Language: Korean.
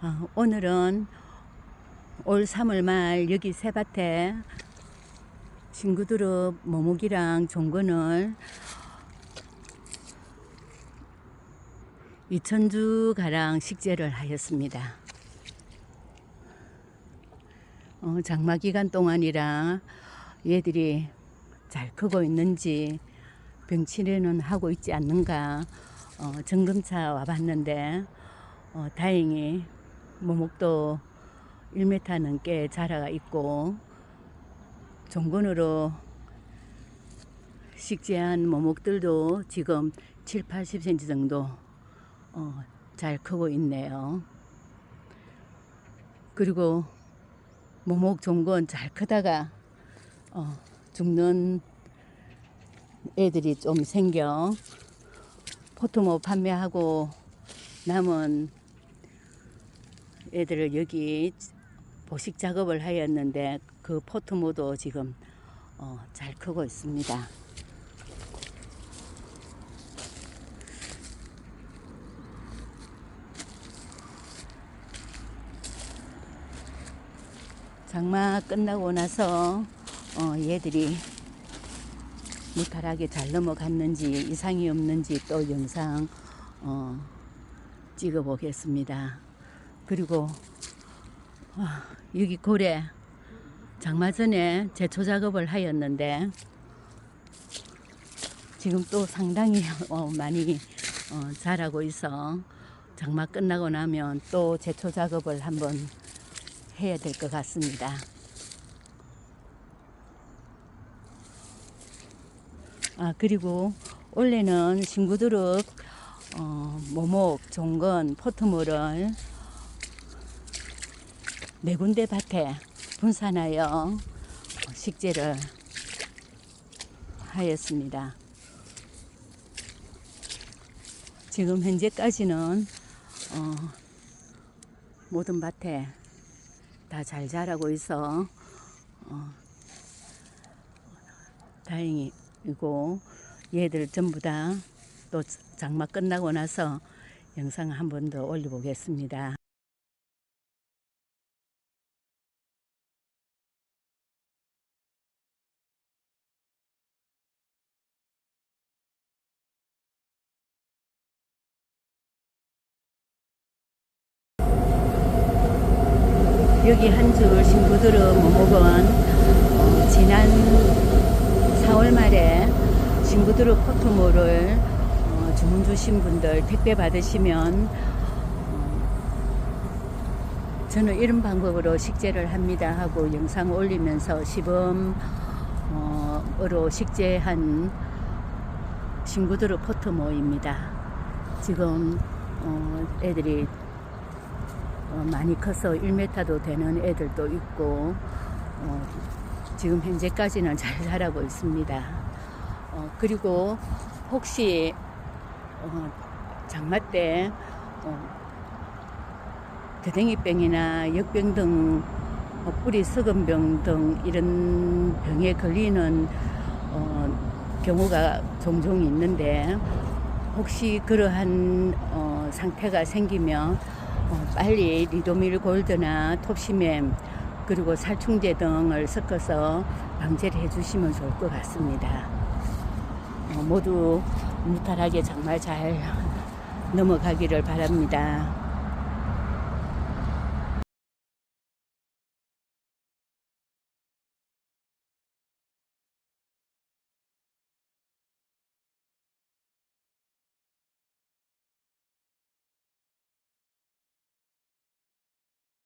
어, 오늘은 올 3월 말 여기 새밭에 친구들의 모목이랑 종건을 2천주 가량 식재를 하였습니다. 어, 장마 기간 동안이라 얘들이 잘 크고 있는지 병치레는 하고 있지 않는가 어, 점검차 와봤는데 어, 다행히 모목도 1m 넘게 자라가 있고 종건으로 식재한 모목들도 지금 7, 80cm 정도 어, 잘 크고 있네요. 그리고 모목 종건 잘 크다가 어, 죽는 애들이 좀 생겨 포토모 판매하고 남은 애들을 여기 보식 작업을 하였는데 그 포토모도 지금 어, 잘 크고 있습니다. 장마 끝나고 나서 어, 얘들이 무탈하게 잘 넘어갔는지 이상이 없는지 또 영상 어, 찍어 보겠습니다. 그리고 아, 여기 고래 장마 전에 제초 작업을 하였는데 지금 또 상당히 어, 많이 어, 자라고 있어 장마 끝나고 나면 또 제초 작업을 한번 해야 될 것 같습니다. 아 그리고 원래는 친구들은 어, 모목, 종건, 포트몰을 네 군데 밭에 분산하여 식재를 하였습니다. 지금 현재까지는 어, 모든 밭에 다 잘 자라고 있어 어, 다행이고 얘들 전부 다 또 장마 끝나고 나서 영상 한 번 더 올려보겠습니다. 여기 한줄 친구들은 모목은 어, 지난 4월 말에 친구들의 포토몰을 어, 주문 주신 분들 택배 받으시면 어, 저는 이런 방법으로 식재를 합니다 하고 영상 올리면서 시범으로 식재한 친구들의 포토모입니다. 지금 어, 애들이 어, 많이 커서 1m도 되는 애들도 있고 어, 지금 현재까지는 잘 자라고 있습니다. 어, 그리고 혹시 어, 장마 때 어, 대댕이병이나 역병 등 어, 뿌리 썩은병 등 이런 병에 걸리는 어, 경우가 종종 있는데 혹시 그러한 어, 상태가 생기면 어, 빨리 리도밀 골드나 톱시맴 그리고 살충제 등을 섞어서 방제를 해주시면 좋을 것 같습니다. 어, 모두 무탈하게 정말 잘 넘어가기를 바랍니다.